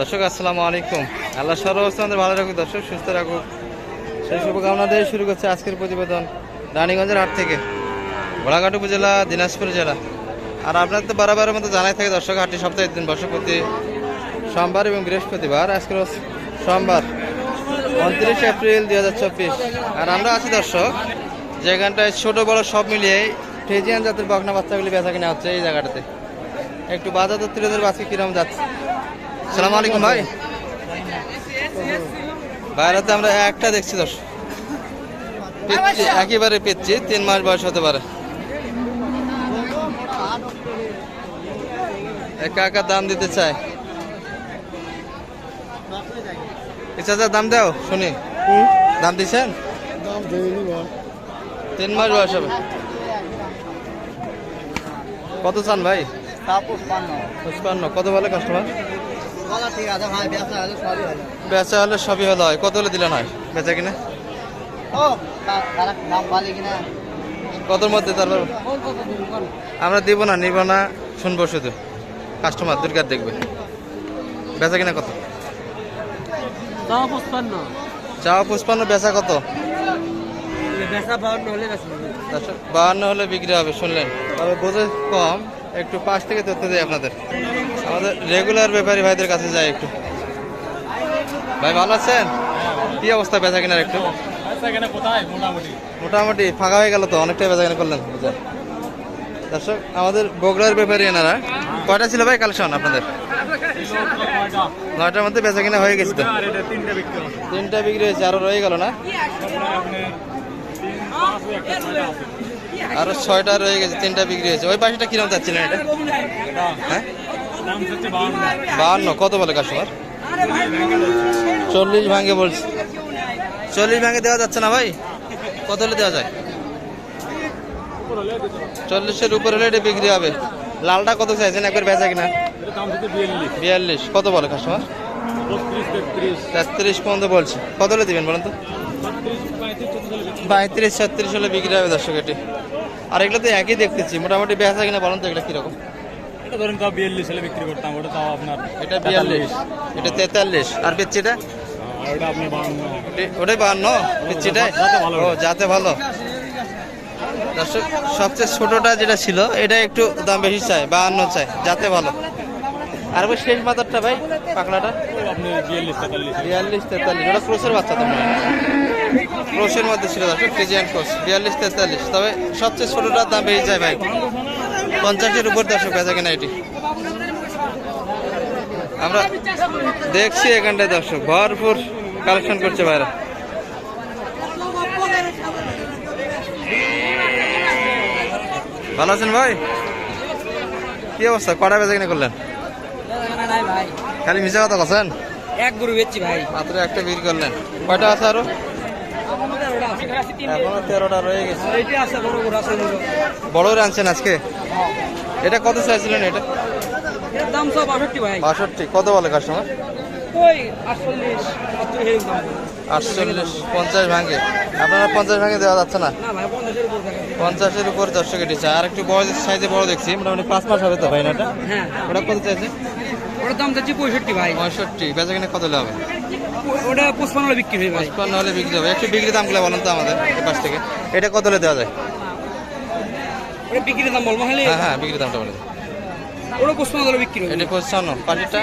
দর্শক, আসসালামু আলাইকুম। আল্লাহ সর্বস্থানদের ভালো রাখুক দর্শক, সুস্থ রাখুক সেই শুভকামনা দিয়ে শুরু করছে আজকের প্রতিবেদন রানীগঞ্জের হাট থেকে। ঘোড়াঘাট উপজেলা, দিনাজপুর জেলা। আর আপনার তো বারবারের মতো জানাই থাকে, দর্শক, হাটটি সপ্তাহে দিন বর্ষপতি সোমবার এবং বৃহস্পতিবার, আজকের সোমবার, উনত্রিশ এপ্রিল দুই হাজার চব্বিশ। আর আমরা আছি, দর্শক, যেখানটায় ছোট, বড় সব মিলিয়ে ফ্রিজিয়ান জাতের বকনা বাচ্চাগুলি বেচা কিনা হচ্ছে এই জায়গাটাতে। একটু বাজার তুলে ধরবো কিরম যাচ্ছে? সালাম আলাইকুম ভাই। বাইরে তো আমরা একটা দেখছি দশ একেবারে পিচ্ছি তিন মাস বয়স হতে পারে। একা একা দাম দিতে চায়। ইচ্ছা দাম দাও শুনি। দাম দিচ্ছেন? তিন মাস বয়স হবে। কত চান ভাই? পঁচপান্ন। কত বলে কাস্টমার বেচা হলে সবই হলো হয়। কত হলে দিলেন হয় বেচা কিনা? কতর মধ্যে তারপর আমরা দিব না নিব না শুনব শুধু। কাস্টমার দুর্গার দেখবে। বেচা কিনা কত? চাওয়া পুষ্পান্ন বেচা কত? বাহান্ন হলে বিক্রি হবে শুনলেন। তবে বোঝে কম। একটু পাশ থেকে তথ্য দেয় আপনাদের। আমাদের রেগুলার ব্যাপারী ভাইদের কাছে যাই একটু। ভাই ভালো আছেন? কি অবস্থা বেচা কিনার একটু মোটামুটি। ফাঁকা হয়ে গেল তো অনেকটাই বেচা কিনা করলেন দর্শক আমাদের বগুড়ার ব্যাপারী এনারা। কয়টা ছিল ভাই কালেকশন আপনাদের? নয়টার মধ্যে বেচা কিনা হয়ে গেছে তো। তিনটে বিক্রি তিনটা বিক্রি হয়েছে আরও রয়ে গেল না? আরও ছয়টা রয়ে গেছে, তিনটা বিক্রি হয়েছে। ওই পাশেটা কীরকম যাচ্ছিলেন এটা? হ্যাঁ? বাহান্ন, কত বলে কাস্টমার চল্লিশ ভাঙে বলছি। চল্লিশ ভাঙে দেওয়া যাচ্ছে না ভাই? কত হলে দেওয়া যায়? চল্লিশের উপর হলে এটা বিক্রি হবে। লালটা কত চাইছেন? একবার বেচা কিনা? বিয়াল্লিশ, কত বলে কাস্টমার তেত্রিশ পর্যন্ত বলছে। কত হলে দিবেন বলেন তো? পঁয়ত্রিশ ছত্রিশ হলে বিক্রি হবে দর্শক এটি আর এগুলো তো একই দেখতেছি মোটামুটি বেচা কিনা বলেন তো এগুলো কীরকম? এটা ধরেন তাও বিয়াল্লিশ হলে বিক্রি করতাম ওটা তাও আপনার এটা বিয়াল্লিশ এটা তেতাল্লিশ। আর আপনি ওটাই বাহান্ন ভালো ও যাতে ভালো। দর্শক সবচেয়ে ছোটটা যেটা ছিল এটা একটু দাম বেশি চাই বাহান্ন চাই যাতে ভালো। আর ওই শেষ মাথারটা ভাই পাকড়াটা বিয়াল্লিশ তেতাল্লিশ? ওটা ক্রোসের বাচ্চা তো হয়। ক্রোসের মধ্যে ছিল দর্শক কেজিয়ান ক্রোস বিয়াল্লিশ তেতাল্লিশ। তবে সবচেয়ে ছোটটার দাম বেশি যায় ভাই। পঞ্চাশের উপর দর্শক বেচা কিনা এটি। আমরা দেখছি এখানটায় দর্শক, ভরপুর কালেকশন করছে ভাইরা। ভালো আছেন ভাই? কি অবস্থা? কটা বেচা কিনা করলেন? খালি মিশা কথা বলছেন এক গরু বেচছি ভাই। মাত্র একটা বিল করলেন। কয়টা আছে আরও? এখনও তেরোটা রয়ে গেছে। বড় আনছেন আজকে? এটা কত চাইছিলেন এটা? এর দাম সব বাষট্টি ভাই। বাষট্টি। কত বলে কাস্টমার ওই আটচল্লিশ সত্তর এরকম পঞ্চাশ ভাঙে। আপনারা পঞ্চাশ ভাঙে দেওয়া যাচ্ছে না? পঞ্চাশের উপর দর্শক এটি আর একটু বড় সাইজে বড় দেখছি। মোটামুটি পাঁচ মাস হবে তো ভাই না এটা? হ্যাঁ। ওটা কত চাইছে ওটার দাম যাচ্ছে পঁয়ষট্টি ভাই। পঁয়ষট্টি বেচা কিনে কত হবে? ওটা পঁচপান্ন হলে বিক্রি হয় পঁচপান্ন হলে বিক্রি হবে। একটু বিক্রি দামগুলো বলেন তো আমাদের পাশ থেকে। এটা কত হলে দেওয়া যায়? ওটা বিক্রির দাম বলব হ্যাঁ হ্যাঁ বিক্রি দামটা বলে। ওটা পঁচপান্ন হলে বিক্রি হবে এটা পঁচপান্ন পাশেরটা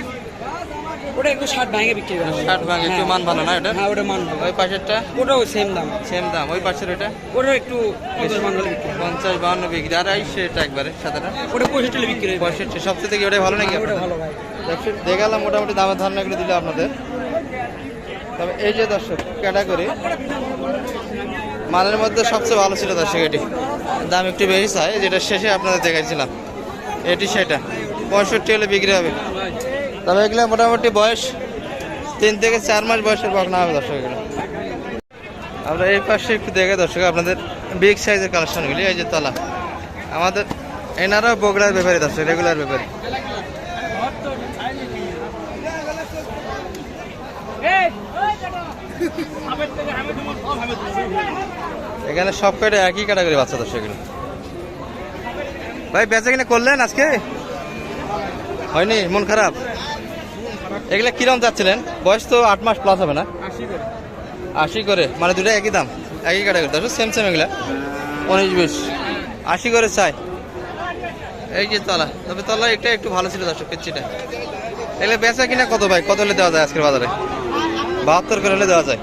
ওটা একটু ষাট ভাঙে বিক্রি হবে ষাট ভাঙে একটু মান ভালো না এটা হ্যাঁ ওটা মান ভালো। ওই পাশেরটা? ওটাও সেম দাম। সেম দাম ওই পাশের ওইটা ওটা একটু পঞ্চাশ বাহান্ন বিক্রি আর সেটা একবারে সাদাটা? ওটা পঁয়ষট্টি বিক্রি হবে পঁয়ষট্টি সবচেয়ে থেকে ওটাই ভালো নাকি হ্যাঁ, ওটা ভালো ভাই। দেখালাম মোটামুটি দামের ধারণাগুলো দিলে আপনাদের। তবে এই যে দর্শক ক্যাটাগরি মানের মধ্যে সবচেয়ে ভালো ছিল দর্শক এটি। দাম একটু বেশি চাই যেটা শেষে আপনাদের দেখাইছিলাম। এটি সেটা। পঁয়ষট্টি হলে বিক্রি হবে। তবে এগুলো মোটামুটি বয়স তিন থেকে চার মাস বয়সের বকনা হবে দর্শক এগুলো আমরা এই পাশে একটু দেখে দর্শক, আপনাদের বিগ সাইজের কালেকশনগুলি এই যে তলা। আমাদের এনারাও বগড়ার ব্যাপারে দর্শক রেগুলার ব্যাপারে। এখানে সব কয়টা একই ক্যাটাগরি বাচ্চা দর্শক এগুলো ভাই, বেচা কিনা করলেন আজকে? হয়নি, মন খারাপ? এগুলা কিরম যাচ্ছিলেন? বয়স তো আট মাস প্লাস হবে না? আশি করে। মানে দুটো একই দাম? একই ক্যাটাগরি দর্শক সেম সেম এগুলা? উনিশ বিশ। আশি করে চাই। এই যে তলা। তবে তলা একটা একটু ভালো ছিল দর্শক পিচ্ছিটা। এগুলো বেচা কিনা কত ভাই? কত হলে দেওয়া যায় আজকের বাজারে? বাহাত্তর করে হলে দেওয়া যায়।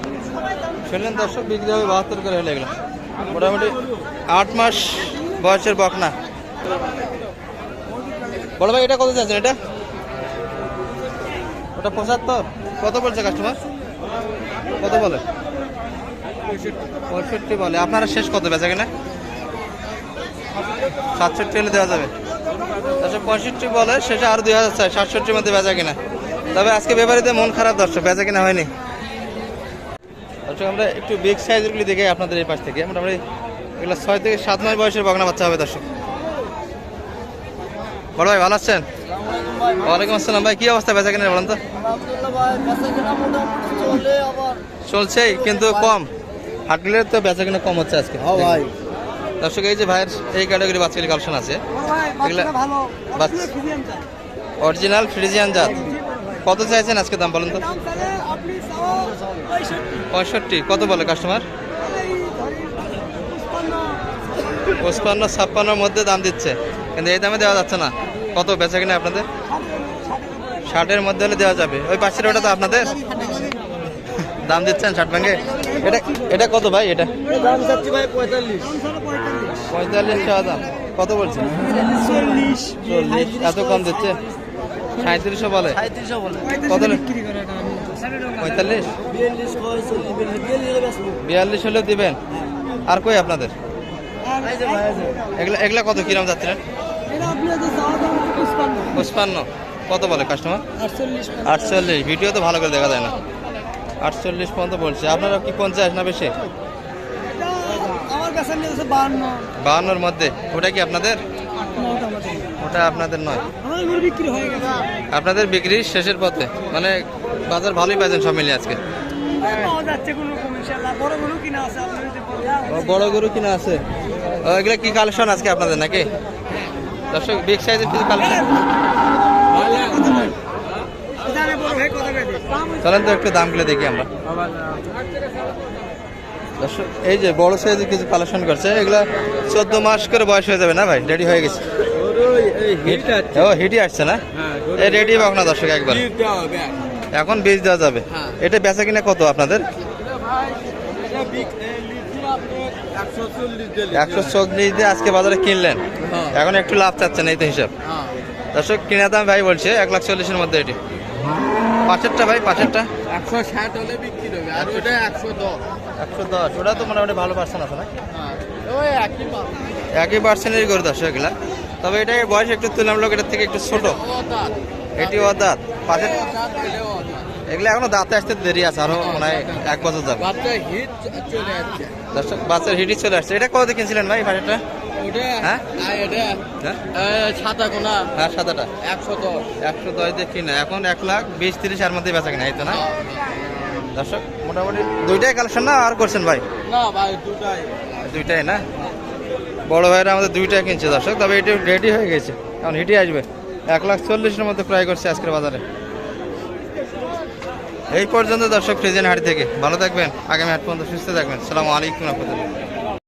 শুনলেন দর্শক বিক্রি হবে বাহাত্তর করে হলে এগুলো। মোটামুটি আট মাস বয়সের বকনা। বড় ভাই এটা কত চাইছেন এটা? ওটা পঁচাত্তর? কত বলছে কাস্টমার কত বলে? পঁয়ষট্টি বলে। আপনারা শেষ কত বেচা কিনা? সাতষট্টি হলে দেওয়া যাবে। আচ্ছা পঁয়ষট্টি বলে শেষে আরও দুই হাজার চাই। সাতষট্টির মধ্যে বেচা কিনা। তবে আজকে ব্যাপারীতে মন খারাপ দর্শক, বেচা কিনা হয়নি। দর্শক, আমরা একটু বিগ সাইজগুলি দেখে আপনাদের এই পাশ থেকে। মোটামুটি এগুলো ছয় থেকে সাত মাস বয়সের বগনা বাচ্চা হবে দর্শক। বড় ভাই, ভালো আছেন? ওয়ালাইকুম আসসালাম। ভাই, কি অবস্থা বেচা কিনা বলেন তো? চলছেই কিন্তু কম। হাটগুলোর তো বেচা কিনা কম হচ্ছে আজকে। ভাই। দর্শক এই যে ভাইয়ের এই ক্যাটাগরি বাচ্চাগুলি কালেকশন আছে। অরিজিনাল ফ্রিজিয়ান জাত। কত চাইছেন আজকে দাম বলেন তো? পঁয়ষট্টি। কত বলে কাস্টমার পঁচপান্ন ছাপ্পান্নর মধ্যে দাম দিচ্ছে। কিন্তু এই দামে দেওয়া যাচ্ছে না। কত বেচা কিনা আপনাদের? ষাটের মধ্যে হলে দেওয়া যাবে। ওই পাশের ওটা তো আপনাদের? দাম দিচ্ছেন ষাট ব্যাঙ্গে এটা এটা কত ভাই এটা? পঁয়তাল্লিশ টাকা দাম। কত বলছেন? এত কম দিচ্ছে? সাঁত্রিশশো বলে। কত পঁয়তাল্লিশ? বিয়াল্লিশ হলেও দিবেন। আর কই আপনাদের। এগুলা এগুলা কত? কিরম যাচ্ছিলেন এটা কত বলে কাস্টমার আটচল্লিশ ভিডিও তো ভালো করে দেখা যায় না। আটচল্লিশ পর্যন্ত বলছে। আপনারা কি পঞ্চাশ না বেশি? বাহান্নর মধ্যে। ওটা কি আপনাদের? ওটা আপনাদের নয়। আপনাদের বিক্রি শেষের পথে। মানে বাজার ভালোই পাইছেন সব মিলিয়ে আজকে। বড় গরু কিনা আছে এগুলা কি কালেকশন আজকে আপনাদের নাকি? দর্শক বিগ সাইজের কিছু কালেকশন চলেন তো একটু দাম দামগুলো দেখি আমরা। দর্শক এই যে বড় সাইজের কিছু কালেকশন করছে এগুলো চোদ্দ মাস করে বয়স হয়ে যাবে না ভাই? রেডি হয়ে গেছে। ও হিটই আসছে না? এই রেডি পাক না দর্শক একবার। এখন বীজ দেওয়া যাবে। এটা বেচা কিনা কত আপনাদের? একশো চল্লিশ দিয়ে আজকে বাজারে কিনলেন। এখন একটু লাভ চাচ্ছেন এই তো হিসাব। দর্শক কিনা দাম ভাই বলছে এক লাখ চল্লিশের মধ্যে এটি। পাঁচেরটা ভাই পাঁচেরটা। একশো ষাট হলে বিক্রি হবে আর ওটা একশো দশ। একশো দশ ওটা তো মোটামুটি ভালো পার্সেন্ট আছে না? ওই একই পার্সেন্টের গরু দর্শক এগুলা। তবে এটা বয়স একটু তুলনামূলক এটার থেকে একটু ছোট। এটি দাঁত পাঁচের এগুলো এখনও দাঁতে আসতে দেরি আছে আরও মনে হয় এক বছর যাবে। বাচ্চা হিট চলে দর্শক বাচ্চার হিটই চলে আসছে। এটা কত কিনছিলেন ভাই পাশেরটা ওটা হ্যাঁ? আর হ্যাঁ? কোনা। হ্যাঁ সাদাটা একশো দশ একশো দশ দিয়ে কিনা। এখন এক লাখ বিশ তিরিশ মধ্যে বেচা কিনা এই তো না? দর্শক মোটামুটি দুইটাই কালেকশন না আর করছেন ভাই? না ভাই দুটাই দুইটাই না? বড় ভাইরা আমাদের দুইটাই কিনছে দর্শক তবে এটি রেডি হয়ে গেছে। এখন হিটই আসবে। এক লাখ চল্লিশের মধ্যে প্রায় করছে আজকের বাজারে। এই পর্যন্ত দর্শক ফ্রিজেন হাট থেকে। ভালো থাকবেন আগামী হাট পর্যন্ত সুস্থ থাকবেন। সালামু আলাইকুম রহমতুল্লাহ।